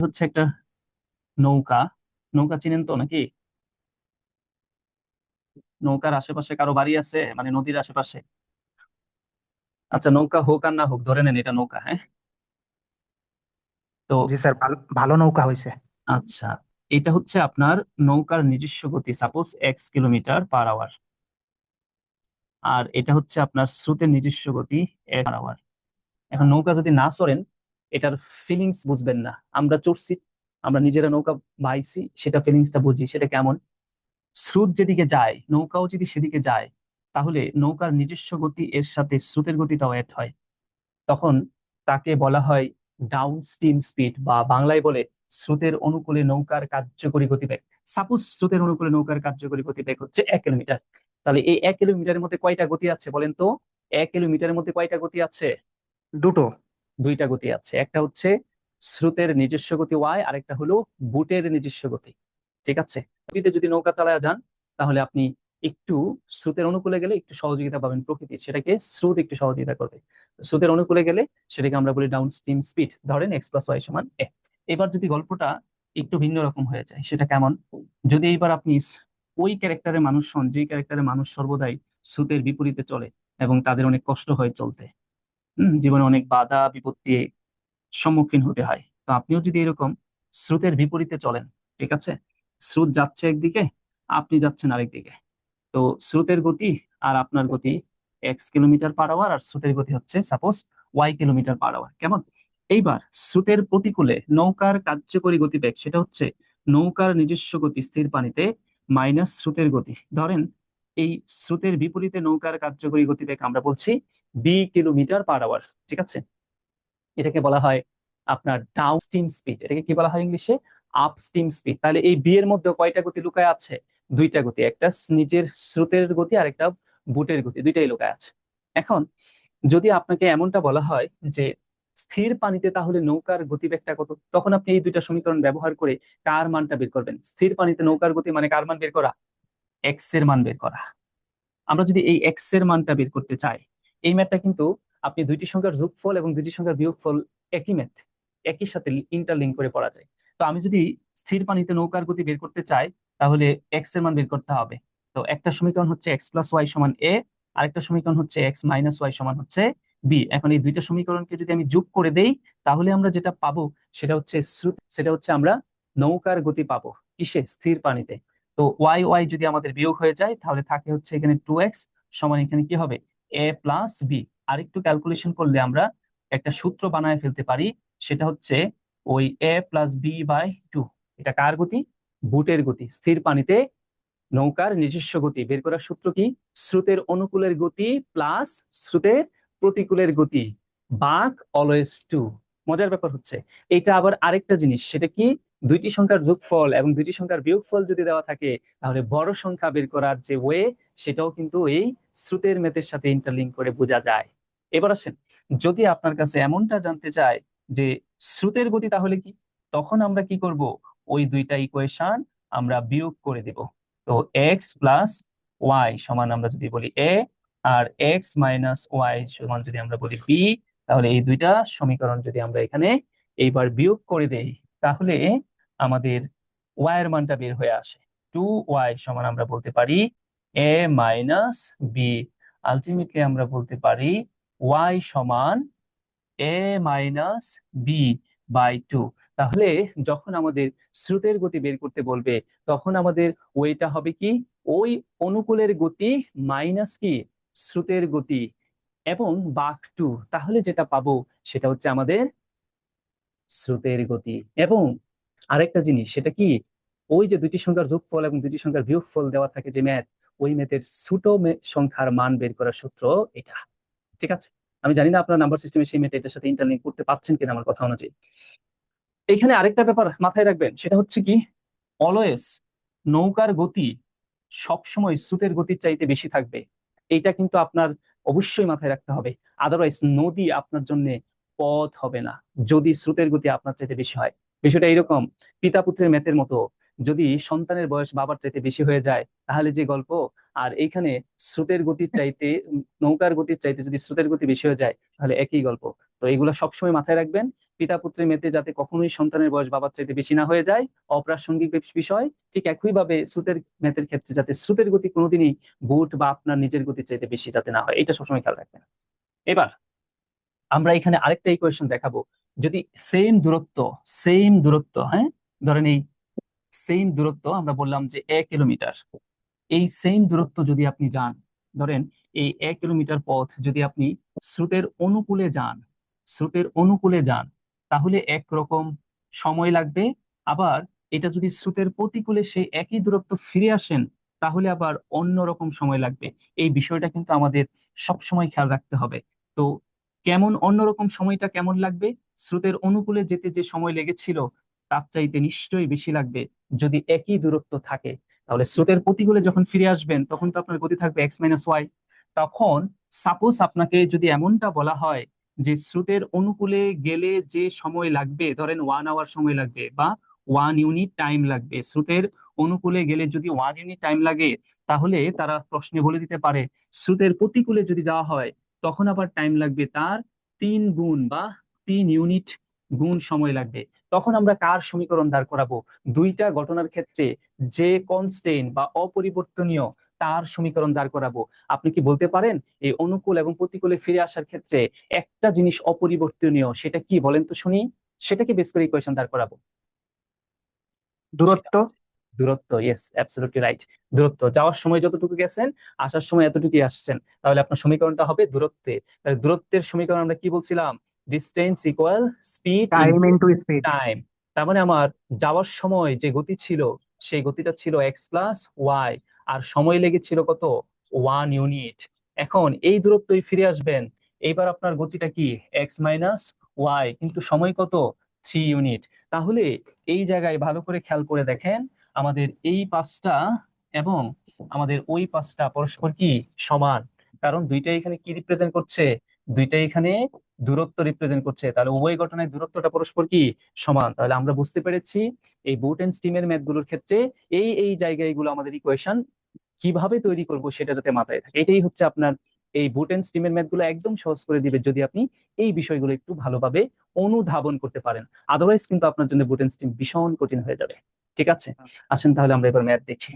হচ্ছে একটা নৌকা। নৌকা চিনেন তো নাকি? নৌকার আশেপাশে কারও বাড়ি আছে? মানে নদীর আশেপাশে? আচ্ছা নৌকা হোক আর না হোক ধরে নেন এটা নৌকা হ্যাঁ? তো জি স্যার ভালো নৌকা হয়েছে। আচ্ছা এটা হচ্ছে আপনার নৌকার নিজস্ব গতি suppose X kilometre per hour আর এটা হচ্ছে আপনার স্রোতের নিজস্ব গতি এক পার আওয়ার এখন নৌকা যদি না চড়েন এটার ফিলিংস বুঝবেন না। আমরা চড়ছি, আমরা নিজেরা নৌকা বাইছি, সেটা ফিলিংসটা বুঝি, সেটা কেমন? স্রোত যেদিকে যায়, নৌকাও যদি সেদিকে যায়, তাহলে নৌকার নিজস্ব গতি এর সাথে স্রোতের গতিটাও অ্যাড হয়। তখন তাকে বলা হয় ডাউন স্টিম স্পিড বা বাংলায় বলে স্রোতের অনুকূলে নৌকার কার্যকরী গতিবেগ। সাপোজ স্রোতের অনুকূলে নৌকার কার্যকরী গতিবেগ হচ্ছে এক কিলোমিটার। তাহলে এই এক কিলোমিটারের মধ্যে কয়টা গতি আছে বলেন তো? এক কিলোমিটারের মধ্যে কয়টা গতি আছে? দুটো। দুইটা গতি আছে। একটা হচ্ছে স্রোতের নিজস্ব গতি ওয়াই আর একটা হলো বুটের নিজস্ব গতি। ঠিক আছে? গতিতে যদি নৌকা চালায় যান, তাহলে আপনি একটু স্রোতের অনুকূলে গেলে একটু সহযোগিতা পাবেন প্রকৃতি সেটাকে স্রোত একটু সহযোগিতা করবে। স্রোতের অনুকূলে গেলে সেটাকে আমরা বলি ডাউন স্ট্রিম স্পিড ধরেন এক্স প্লাস ওয়াই সমান এ এবার যদি গল্পটা একটু ভিন্ন রকম হয়ে যায়, সেটা কেমন? যদি এইবার আপনি ওই ক্যারেক্টারের মানুষ হন যে ক্যারেক্টারের মানুষ সর্বদাই স্রোতের বিপরীতে চলে এবং তাদের অনেক কষ্ট হয় চলতে জীবনে অনেক বাধা, বিপত্তি সম্মুখীন হতে হয়। তো আপনিও যদি এরকম স্রোতের বিপরীতে চলেন, ঠিক আছে? স্রোত যাচ্ছে একদিকে, আপনি যাচ্ছেন আরেকদিকে তো স্রোতের গতি আর আপনার গতি এক্স কিলোমিটার পার আওয়ার আর স্রোতের গতি হচ্ছে suppose Y kilometre per hour কেমন? এইবার স্রোতের প্রতিকূলে নৌকার কার্যকরী গতিবেগ, সেটা হচ্ছে নৌকার নিজস্ব গতি স্থির পানিতে মাইনাস স্রোতের গতি। ধরেন এই স্রোতের বিপরীতে নৌকার কার্যকরী গতিবেগ আমরা বলছি বি কিলোমিটার পার আওয়ার ঠিক আছে? এটাকে বলা হয় আপনার ডাউন স্টিম স্পিড এটাকে কি বলা হয় ইংলিশে? আপ স্টিম স্পিড তাহলে এই বি এর মধ্যে কয়টা গতি লুকায় আছে? দুইটা গতি, একটা নিজের স্রোতের গতি আর একটা বুটের গতি, দুইটাই লুকায় আছে। এখন যদি আপনাকে এমনটা বলা হয় যে স্থির পানিতে তাহলে নৌকার গতিবেগটা কত, তখন আপনি এই দুইটা সমীকরণ ব্যবহার করে কার মানটা বের করবেন? স্থির পানিতে নৌকার গতি মানে কার মান বের করা? এক্সের মান বের করা। আমরা যদি এই এক্সের মানটা বের করতে চাই, এই ম্যাথটা কিন্তু আপনি দুইটি সংখ্যার যোগফল এবং দুইটি সংখ্যার বিয়োগফল একই ম্যাথ একই সাথে ইন্টারলিঙ্ক করে পড়া যায়। তো আমি যদি স্থির পানিতে নৌকার গতি বের করতে চাই, তাহলে এক্সের মান বের করতে হবে। তো একটা সমীকরণ হচ্ছে এক্স প্লাস ওয়াই সমান এ আরেকটা সমীকরণ হচ্ছে এক্স মাইনাস ওয়াই সমান হচ্ছে বি এখন এই দুইটা সমীকরণকে যদি আমি যোগ করে দেই, তাহলে আমরা যেটা পাবো, সেটা হচ্ছে সেটা হচ্ছে আমরা নৌকার গতি পাবো। কিসে? স্থির পানিতে। তো ওয়াই ওয়াই যদি আমাদের বিয়োগ হয়ে যায়, তাহলে থাকে হচ্ছে এখানে টু এক্স সমান এখানে কি হবে? এ প্লাস বি আরেকটু ক্যালকুলেশন করলে আমরা একটা সূত্র বানায় ফেলতে পারি, সেটা হচ্ছে ওই A plus B by two এটা কার গতি? বুটের গতি। স্থির পানিতে নৌকার নিজস্ব গতি। বের করার সূত্র কি? স্রোতের অনুকূলের গতি প্লাস স্রোতের প্রতিকূলের গতি। বাক অলওয়েজ টু মজার ব্যাপার হচ্ছে এটা আবার আরেকটা জিনিস, সেটা কি? দুইটি সংখ্যার যোগফল এবং দুইটি সংখ্যার বিয়োগফল যদি দেওয়া থাকে, তাহলে বড় সংখ্যা বের করার যে ওয়ে সেটাও কিন্তু এই শ্রুতের মেথের সাথে ইন্টারলিঙ্ক করে বোঝা যায়। এবার আসেন, যদি আপনার কাছে এমনটা জানতে চায় যে শ্রুতের গতি তাহলে কি, তখন আমরা কি করব? ওই দুইটা ইকুয়েশন আমরা বিয়োগ করে দেব। তো এক্স প্লাস ওয়াই সমান আমরা যদি বলি এ আর এক্স মাইনাস ওয়াই সমান যদি আমরা বলি বি তাহলে এই দুইটা সমীকরণ যদি আমরা এখানে এইবার বিয়োগ করে দেই, তাহলে আমাদের ওয়াই এর মানটা বের হয়ে আসে। টু ওয়াই সমান আমরা বলতে পারি এ মাইনাস বি আলটিমেটলি আমরা বলতে পারি ওয়াই সমান A minus B by two তাহলে যখন আমাদের স্রোতের গতি বের করতে বলবে, তখন আমাদের ওইটা হবে কি? ওই অনুকূলের গতি মাইনাস কি? স্রোতের গতি এবং বাক টু তাহলে যেটা পাবো সেটা হচ্ছে আমাদের স্রোতের গতি এবং আরেকটা জিনিস, সেটা কি? ওই যে দুইটি সংখ্যার যোগফল এবং দুইটি সংখ্যার বিয়োগফল দেওয়া থাকে যে ম্যাথ, ওই ম্যাথের ছোট সংখ্যার মান বের করার সূত্র এটা। ঠিক আছে? আমি জানি না আপনার নাম্বার সিস্টেমে সেই ম্যাথ এটার সাথে ইন্টারলিঙ্ক করতে পারছেন কিনা আমার কথা অনুযায়ী। এখানে আরেকটা ব্যাপার মাথায় রাখবেন, সেটা হচ্ছে কি? অলওয়েজ নৌকার গতি সবসময় স্রোতের গতির চাইতে বেশি থাকবে। এটা কিন্তু আপনার অবশ্যই মাথায় রাখতে হবে। আদারওয়াইজ নদী আপনার জন্য পথ হবে না, যদি স্রোতের গতি আপনার চাইতে বেশি হয়। বিষয়টা এরকম পিতা পুত্রের ম্যাথের মতো। যদি সন্তানের বয়স বাবার চাইতে বেশি হয়ে যায়, তাহলে যে গল্প, আর এইখানে স্রোতের গতির চাইতে, নৌকার গতির চাইতে যদি স্রোতের গতি বেশি হয়ে যায়, তাহলে একই গল্প। তো এগুলো সবসময় মাথায় রাখবেন। পিতা পুত্রের মেতে যাতে কখনোই সন্তানের বয়স বাবার চাইতে বেশি না হয়ে যায়, অপ্রাসঙ্গিক বিষয়। ঠিক একইভাবে স্রোতের ম্যাথের ক্ষেত্রে যাতে স্রোতের গতি কোনোদিনই বুট বা আপনার নিজের গতির চাইতে বেশি যাতে না হয় এটা সবসময় খেয়াল রাখবেন। এবার, আমরা এখানে আরেকটা ইকুয়েশন দেখাবো। যদি সেম দূরত্ব সেম দূরত্ব হ্যাঁ? ধরেন এই সেম দূরত্ব আমরা বললাম যে এক কিলোমিটার। এই সেম দূরত্ব যদি আপনি যান, ধরেন এই এক কিলোমিটার পথ যদি আপনি স্রোতের অনুকূলে যান, স্রোতের অনুকূলে যান, তাহলে একরকম সময় লাগবে। আবার এটা যদি স্রোতের প্রতিকূলে সেই একই দূরত্ব ফিরে আসেন, তাহলে আবার অন্যরকম সময় লাগবে। এই বিষয়টা কিন্তু আমাদের সব সময় খেয়াল রাখতে হবে। তো কেমন অন্যরকম সময়টা কেমন লাগবে? স্রোতের অনুকূলে যেতে যে সময় লেগেছিল, তার চাইতে নিশ্চয়ই বেশি লাগবে যদি একই দূরত্ব থাকে। তাহলে স্রোতের প্রতিকূলে যখন ফিরে আসবেন, তখন তো আপনার গতি থাকবে এক্স মাইনাস ওয়াই তখন সাপোজ আপনাকে যদি এমনটা বলা হয় যে স্রোতের অনুকূলে গেলে যে সময় লাগবে, ধরেন ওয়ান আওয়ার সময় লাগবে বা ওয়ান ইউনিট টাইম লাগবে, স্রোতের অনুকূলে গেলে যদি ওয়ান ইউনিট টাইম লাগে, তাহলে তারা প্রশ্নে বলে দিতে পারে, স্রোতের প্রতিকূলে যদি যাওয়া হয়, তখন আবার টাইম লাগবে তার তিন গুণ বা তিন ইউনিট গুণ সময় লাগবে। তখন আমরা কার সমীকরণ দাঁড় করাবো? দুইটা ঘটনার ক্ষেত্রে যে কনস্টেন্ট বা অপরিবর্তনীয় তার সমীকরণ দাঁড় করাবো। আপনি কি বলতে পারেন? এই অনুকূল এবং প্রতিকূলে ফিরে আসার ক্ষেত্রে একটা জিনিস অপরিবর্তনীয় সেটা কি বলেন তো শুনি? সেটাকে বেস করে ইকুয়েশন দাঁড় করাবো। দূরত্ব? দূরত্ব ইয়েস অ্যাবসলিউটলি রাইট দূরত্ব যাওয়ার সময় যতটুকু গেছেন আসার সময় এতটুকুই আসছেন। তাহলে আপনার সমীকরণটা হবে দূরত্বে। তাহলে দূরত্বের সমীকরণ আমরা কি বলছিলাম? Distance equal speed time into speed time তার মানে আমার যাওয়ার সময় যে গতি ছিল সেই গতিটা ছিল এক্স প্লাস ওয়াই আর সময় লেগেছিল কত? ওয়ান ইউনিট এখন এই দূরত্বই ফিরে আসবেন। এইবার আপনার গতিটা কি? এক্স মাইনাস ওয়াই কিন্তু সময় কত? থ্রি ইউনিট তাহলে এই জায়গায় ভালো করে খেয়াল করে দেখেন আমাদের এই পাঁচটা এবং আমাদের ওই পাঁচটা পরস্পর কি? সমান। কারণ দুইটাই এখানে কি রিপ্রেজেন্ট করছে? দুইটাই এখানে দূরত্ব রিপ্রেজেন্ট করছে। তাহলে উভয় ঘটনায় দূরত্বটা পরস্পর কি? সমান। তাহলে আমরা বুঝতে পেরেছি এই বুট এন্ড স্টিমের ম্যাথগুলোর ক্ষেত্রে এই এই জায়গাগুলো আমাদের ইকুয়েশন কীভাবে তৈরি করব সেটা যাতে মাথায় থাকে। এটাই হচ্ছে আপনার এই বুট এন্ড স্টিমের ম্যাথগুলো একদম সহজ করে দিবে যদি আপনি এই বিষয়গুলো একটু ভালোভাবে অনুধাবন করতে পারেন। আদারওয়াইজ কিন্তু আপনার জন্য বুট এন্ড স্টিম ভীষণ কঠিন হয়ে যাবে। ঠিক আছে? আসেন তাহলে আমরা এবার ম্যাথ দেখি।